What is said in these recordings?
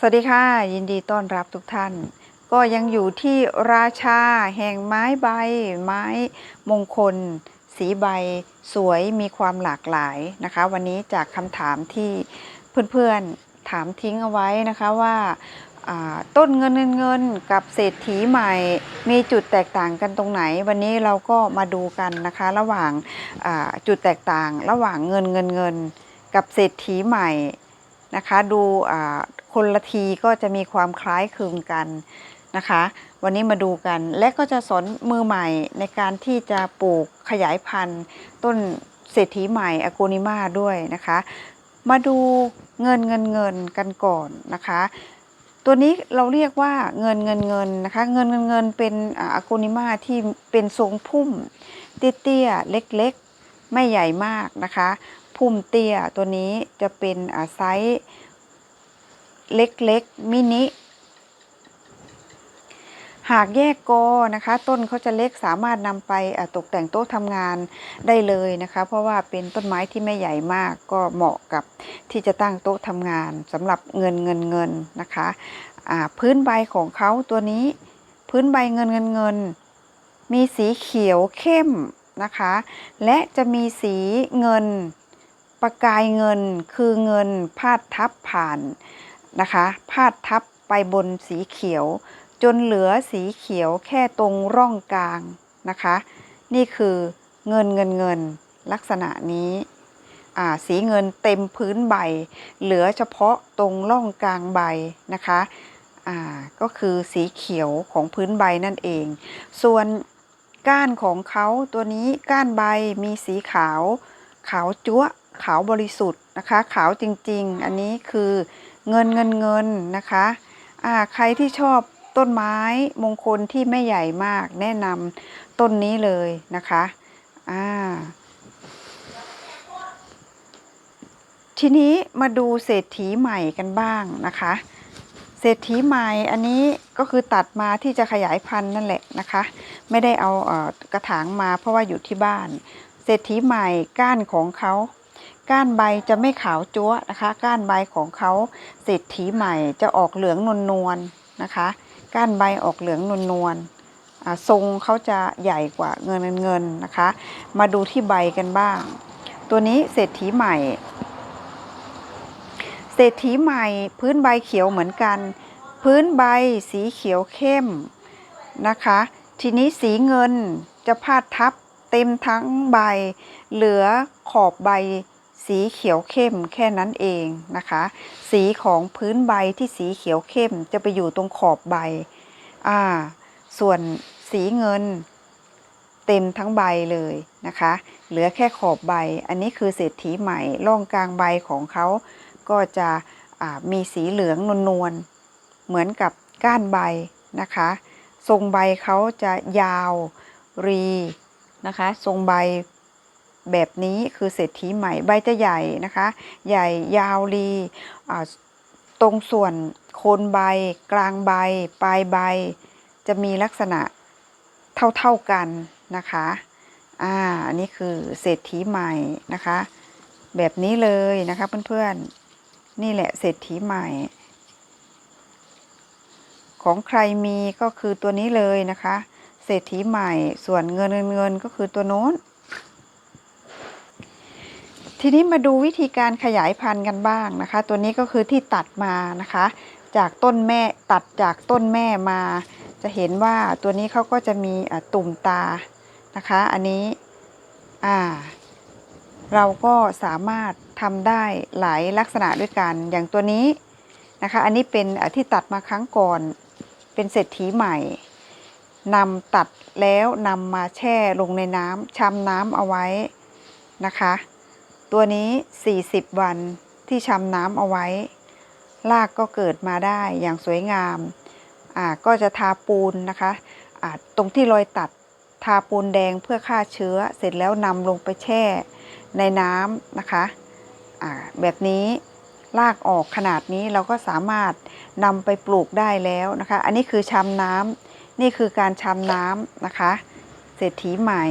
สวัสดีค่ะ ยินดีต้อนรับทุกท่าน ก็ยังอยู่ที่ราชาแห่งไม้ใบ ไม้มงคล สีใบ สวยมีความหลากหลายนะคะ วันนี้จากคำถามที่เพื่อนๆถามทิ้งเอาไว้นะคะว่าต้นเงินเงินเงินกับเศรษฐีใหม่ มีจุดแตกต่างกันตรงไหน วันนี้เราก็มาดูกันนะคะ ระหว่างจุดแตกต่าง ระหว่างเงินเงินเงิน กับเศรษฐีใหม่ นะคะ ดูคนละทีก็จะมีความคล้ายคลึงกันนะคะ วันนี้มาดูกันและก็จะสอนมือใหม่ในการที่จะปลูกขยายพันธุ์ ต้นเศรษฐีใหม่อโกนิมาด้วยนะคะ มาดูเงินเงินเงินกันก่อนนะคะ ตัวนี้เราเรียกว่าเงินเงินเงินนะคะ เงินเงินเงินเป็นอโกนิมาที่เป็นทรงพุ่มเตี้ยๆเล็กๆ ไม่ใหญ่มากนะคะ พุ่มเตี้ยตัวนี้จะเป็นอ่าไซส์เล็กๆมินิหากแยกกอนะคะต้นเขาจะเล็กสามารถนำไปตกแต่งโต๊ะทำงานได้เลยนะคะ เพราะว่าเป็นต้นไม้ที่ไม่ใหญ่มากก็เหมาะกับที่จะตั้งโต๊ะทำงานสำหรับเงินเงินเงินนะคะพื้นใบของเขาตัวนี้พื้นใบเงินเงินเงิน มีสีเขียวเข้มนะคะ และจะมีสีเงิน ประกายเงินคือเงินพาดทับผ่านนะคะพาดทับไปบนสีเขียว จนเหลือสีเขียวแค่ตรงร่องกลางนะคะ นี่คือเงินเงินเงินลักษณะนี้อ่าสีเงินเต็มพื้นใบ เหลือเฉพาะตรงร่องกลางใบนะคะอ่าก็คือสีเขียวของพื้นใบนั่นเอง ส่วนก้านของเขาตัวนี้ก้านใบมีสีขาว ขาวจั๊ว ขาวบริสุทธิ์นะคะ ขาวจริงๆ อันนี้คือเงินเงินเงินนะคะอ่าใครที่ชอบต้นไม้มงคลที่ไม่ใหญ่มาก แนะนำต้นนี้เลยนะคะอ่าทีนี้มาดูเศรษฐีใหม่กันบ้างนะคะ เศรษฐีใหม่อันนี้ก็คือตัดมาที่จะขยายพันธุ์นั่นแหละนะคะ ไม่ได้เอาเอ่อกระถางมาเพราะว่าอยู่ที่บ้าน เศรษฐีใหม่ก้านของเขา ก้านใบจะไม่ขาวจั๊วนะคะ ก้านใบของเขาเศรษฐีใหม่จะออกเหลืองนวลนวลนะคะ ก้านใบออกเหลืองนวลนวลทรงเขาจะใหญ่กว่าเงินเงินนะคะ มาดูที่ใบกันบ้าง ตัวนี้เศรษฐีใหม่ เศรษฐีใหม่พื้นใบเขียวเหมือนกัน พื้นใบสีเขียวเข้มนะคะ ทีนี้สีเงินจะพาดทับเต็มทั้งใบ เหลือขอบใบ สีเขียวเข้มแค่นั้นเองนะคะ สีของพื้นใบที่สีเขียวเข้มจะไปอยู่ตรงขอบใบอ่าส่วนสีเงินเต็มทั้งใบเลยนะคะ เหลือแค่ขอบใบ อันนี้คือเศรษฐีใหม่ร่องกลางใบของเขาก็จะมีสีเหลืองนวลๆเหมือนกับก้านใบนะคะ ทรงใบเขาจะยาวรีนะคะ ทรงใบ แบบนี้คือเศรษฐีใหม่ใบจะใหญ่นะคะ ใหญ่ยาวรีตรงส่วนโคนใบ กลางใบ ปลายใบ จะมีลักษณะเท่าๆกันนะคะอ่าอันนี้คือเศรษฐีใหม่นะคะ แบบนี้เลยนะคะเพื่อนๆนี่แหละเศรษฐีใหม่ ของใครมีก็คือตัวนี้เลยนะคะ เศรษฐีใหม่ส่วนเงินเงินเงินก็คือตัวโน้น ทีนี้มาดูวิธีการขยายพันธุ์กันบ้างนะคะ ตัวนี้ก็คือที่ตัดมานะคะ จากต้นแม่ตัดจากต้นแม่มา จะเห็นว่าตัวนี้เขาก็จะมีะตุ่มตานะคะ อันนี้อ่าเราก็สามารถทำได้หลายลักษณะด้วยกัน อย่างตัวนี้นะคะ อันนี้เป็นที่ตัดมาครั้งก่อน เป็นเศรษฐีใหม่นำตัดแล้วนำมาแช่ลงในน้ำชำน้ำเอาไว้นะคะ ตัวนี้ 40 วันที่ชำน้ำเอาไว้ รากก็เกิดมาได้อย่างสวยงามอ่าก็จะทาปูนนะคะอ่าตรงที่รอยตัดทาปูนแดงเพื่อฆ่าเชื้อ เสร็จแล้วนำลงไปแช่ในน้ำนะคะอ่าแบบนี้รากออกขนาดนี้เราก็สามารถนำไปปลูกได้แล้วนะคะ อันนี้คือชำน้ำนี่คือการชำน้ำนะคะ เศรษฐีใหม่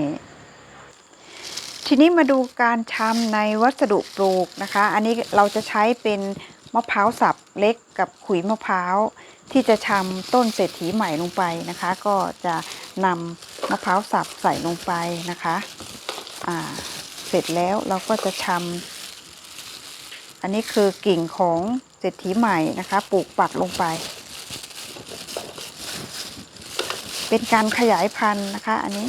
ทีนี้มาดูการชำในวัสดุปลูกนะคะ อันนี้เราจะใช้เป็นมะพร้าวสับเล็กกับขุยมะพร้าว ที่จะชำต้นเศรษฐีใหม่ลงไปนะคะ ก็จะนำมะพร้าวสับใส่ลงไปนะคะอ่าเสร็จแล้วเราก็จะชำอันนี้คือกิ่งของเศรษฐีใหม่นะคะ ปลูกปักลงไป เป็นการขยายพันธุ์นะคะ อันนี้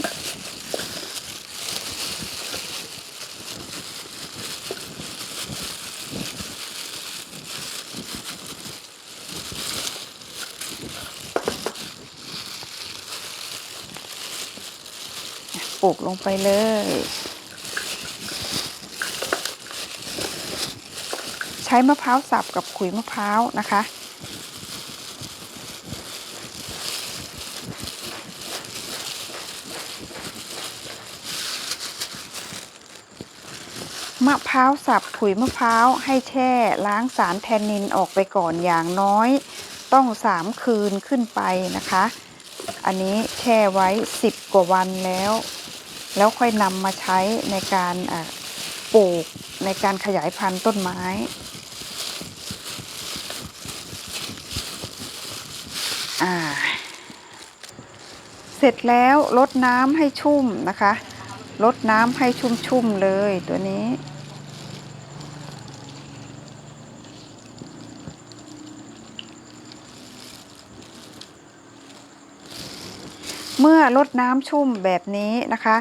ปลูกลงไปเลย ใช้มะพร้าวสับกับขุยมะพร้าวนะคะมะพร้าวสับขุยมะพร้าวให้แช่ล้างสารแทนนินออกไปก่อนอย่างน้อย ต้องสามคืนขึ้นไปนะคะ อันนี้แช่ไว้ 10 กว่าวันแล้ว แล้วค่อยนำมาใช้ในการปลูกในการขยายพันธุ์ต้นไม้ เสร็จแล้วลดน้ำให้ชุ่มนะคะลดน้ำให้ชุ่มๆเลยตัวนี้ เมื่อลดน้ำชุ่มแบบนี้นะคะ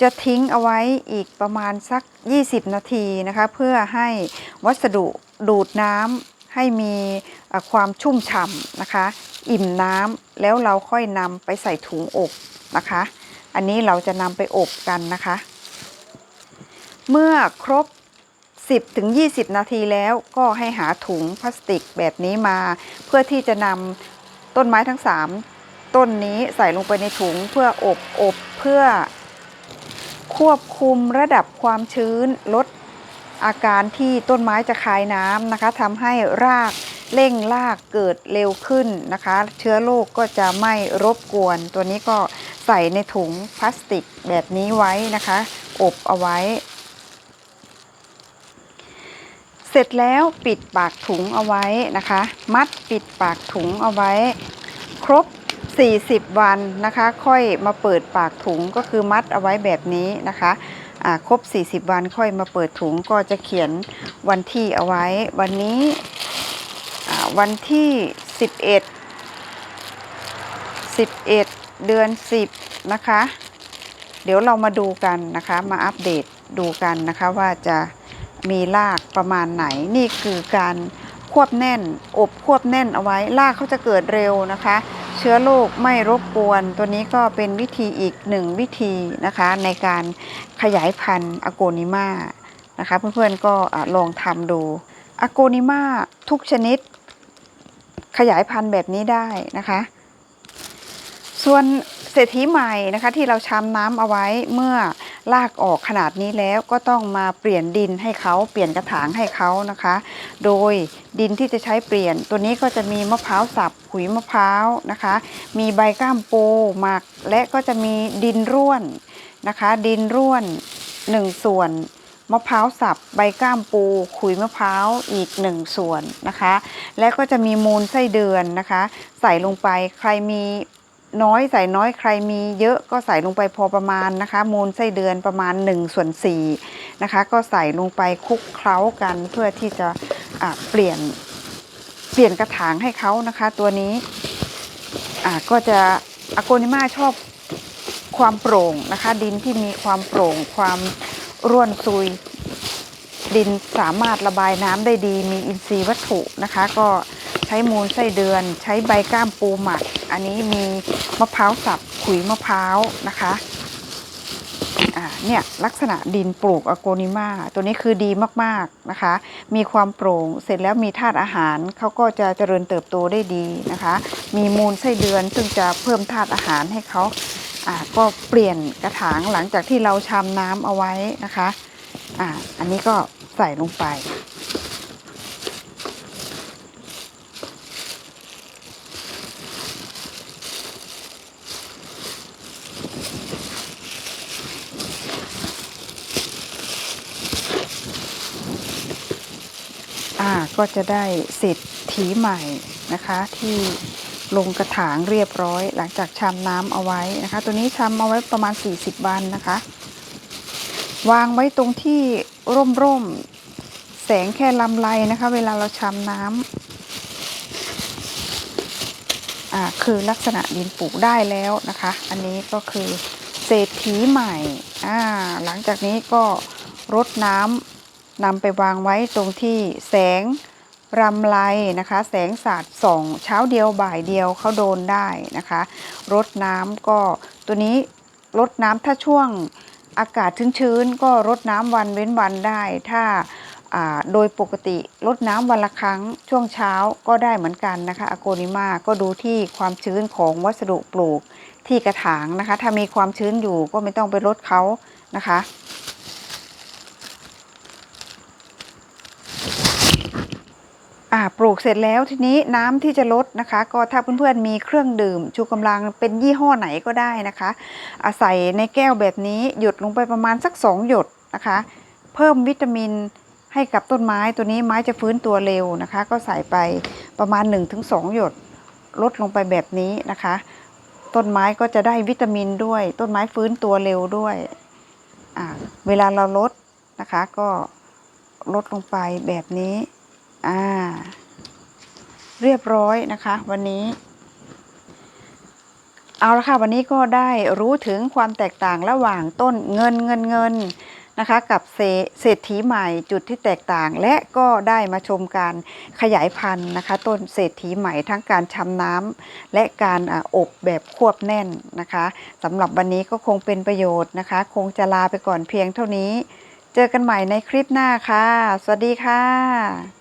จะทิ้งเอาไว้อีกประมาณสัก 20 นาทีนะคะ เพื่อให้วัสดุดูดน้ำให้มีความชุ่มฉ่ำนะคะ อิ่มน้ำแล้วเราค่อยนำไปใส่ถุงอบนะคะ อันนี้เราจะนำไปอบกันนะคะ เมื่อครบ10ถึง20 นาทีแล้วก็ให้หาถุงพลาสติกแบบนี้มา เพื่อที่จะนำต้นไม้ทั้ง 3 ต้นนี้ใส่ลงไปในถุงเพื่ออบอบเพื่อ ควบคุมระดับความชื้นลดอาการที่ต้นไม้จะคายน้ำนะคะทำให้รากเร่งรากเกิดเร็วขึ้นนะคะ เชื้อโรคก็จะไม่รบกวน ตัวนี้ก็ใส่ในถุงพลาสติกแบบนี้ไว้นะคะ อบเอาไว้ เสร็จแล้วปิดปากถุงเอาไว้นะคะ มัดปิดปากถุงเอาไว้ ครบ 40 วันนะคะ ค่อยมาเปิดปากถุงก็คือมัดเอาไว้แบบนี้นะคะครบ 40 วันค่อยมาเปิดถุงก็จะเขียนวันที่เอาไว้ วันนี้วันที่ 11 11 เดือน 10 นะคะ เดี๋ยวเรามาดูกันนะคะ มาอัปเดตดูกันนะคะว่าจะมีรากประมาณไหน นี่คือการควบแน่น อบควบแน่นเอาไว้รากเขาจะเกิดเร็วนะคะ เชื้อโรคไม่รบกวน ตัวนี้ก็เป็นวิธีอีกหนึ่งวิธีนะคะในการขยายพันธุ์อโกนิมานะคะเพื่อนๆก็ลองทำดูอโกนิมาทุกชนิดขยายพันธุ์แบบนี้ได้นะคะ ส่วนเศรษฐีใหม่นะคะที่เราชำน้ำเอาไว้เมื่อ ลากออกขนาดนี้แล้วก็ต้องมาเปลี่ยนดินให้เขาเปลี่ยนกระถางให้เขานะคะ โดยดินที่จะใช้เปลี่ยน ตัวนี้ก็จะมีมะพร้าวสับขุยมะพร้าวนะคะ มีใบก้ามปูหมักและก็จะมีดินร่วนนะคะ ดินร่วนหนึ่งส่วนมะพร้าวสับใบก้ามปู ขุยมะพร้าวอีกหนึ่งส่วนนะคะ และก็จะมีมูลไส้เดือนนะคะ ใส่ลงไปใครมี น้อยใส่น้อยใครมีเยอะก็ใส่ลงไปพอประมาณนะคะ มูลไส้เดือนประมาณ1ส่วน4นะคะ ก็ใส่ลงไปคลุกเคล้ากันเพื่อที่จะะเปลี่ยนเปลี่ยนกระถางให้เขานะคะ ตัวนี้ก็จะอโกนิมาชอบความโปร่งนะคะ ดินที่มีความโปร่งความร่วนซุย ดินสามารถระบายน้ำได้ดี มีอินทรีย์วัตถุนะคะ ก็ใช้มูลไส้เดือน ใช้ใบก้ามปูหมัก อันนี้มีมะพร้าวสับขุยมะพร้าวนะคะอ่าเนี่ยลักษณะดินปลูกอโกนิมาตัวนี้คือดีมากๆนะคะ มีความโปร่งเสร็จแล้วมีธาตุอาหารเขาก็จะเจริญเติบโตได้ดีนะคะ มีมูลไส้เดือนซึ่งจะเพิ่มธาตุอาหารให้เขาอ่าก็เปลี่ยนกระถางหลังจากที่เราชำน้ำเอาไว้นะคะอ่าอันนี้ก็ใส่ลงไป ก็จะได้เศรษฐีใหม่นะคะ ที่ลงกระถางเรียบร้อย หลังจากชำน้ำเอาไว้นะคะ ตัวนี้ชำเอาไว้ประมาณ 40 วันนะคะ วางไว้ตรงที่ร่มๆแสงแค่ลำไรนะคะ เวลาเราชำน้ำอ่าคือลักษณะดินปลูกได้แล้วนะคะ อันนี้ก็คือเศรษฐีใหม่อ่าหลังจากนี้ก็รดน้ำนำไปวางไว้ตรงที่แสง รำไรนะคะ แสงสาดส่องเช้าเดียวบ่ายเดียวเขาโดนได้นะคะรดน้ำก็ตัวนี้รดน้ำถ้าช่วงอากาศชื้นๆก็รดน้ำวันเว้นวันได้ ถ้าโดยปกติรดน้ำวันละครั้งช่วงเช้าก็ได้เหมือนกันนะคะอโกนิมาก็ดูที่ความชื้นของวัสดุปลูกที่กระถางนะคะ ถ้ามีความชื้นอยู่ก็ไม่ต้องไปรดเขานะคะ อ่าปลูกเสร็จแล้วทีนี้น้ำที่จะลดนะคะ ก็ถ้าเพื่อนๆมีเครื่องดื่ม ชูกำลังเป็นยี่ห้อไหนก็ได้นะคะอาศัยในแก้วแบบนี้หยดลงไปประมาณสัก 2 หยดนะคะ เพิ่มวิตามินให้กับต้นไม้ตัวนี้ไม้จะฟื้นตัวเร็วนะคะ ก็ใส่ไปประมาณ 1-2 หยดลดลงไปแบบนี้นะคะ ต้นไม้ก็จะได้วิตามินด้วย ต้นไม้ฟื้นตัวเร็วด้วยอ่าเวลาเราลดนะคะก็ลดลงไปแบบนี้ อ่า เรียบร้อยนะคะ วันนี้ เอาละค่ะ วันนี้ก็ได้รู้ถึงความแตกต่างระหว่างต้นเงินเงินเงินนะคะ กับเศรษฐีใหม่จุดที่แตกต่าง และก็ได้มาชมการขยายพันธุ์นะคะ ต้นเศรษฐีใหม่ทั้งการชำน้ำและการอาอบแบบควบแน่นนะคะสำหรับวันนี้ก็คงเป็นประโยชน์นะคะ คงจะลาไปก่อนเพียงเท่านี้ เจอกันใหม่ในคลิปหน้าค่ะ สวัสดีค่ะ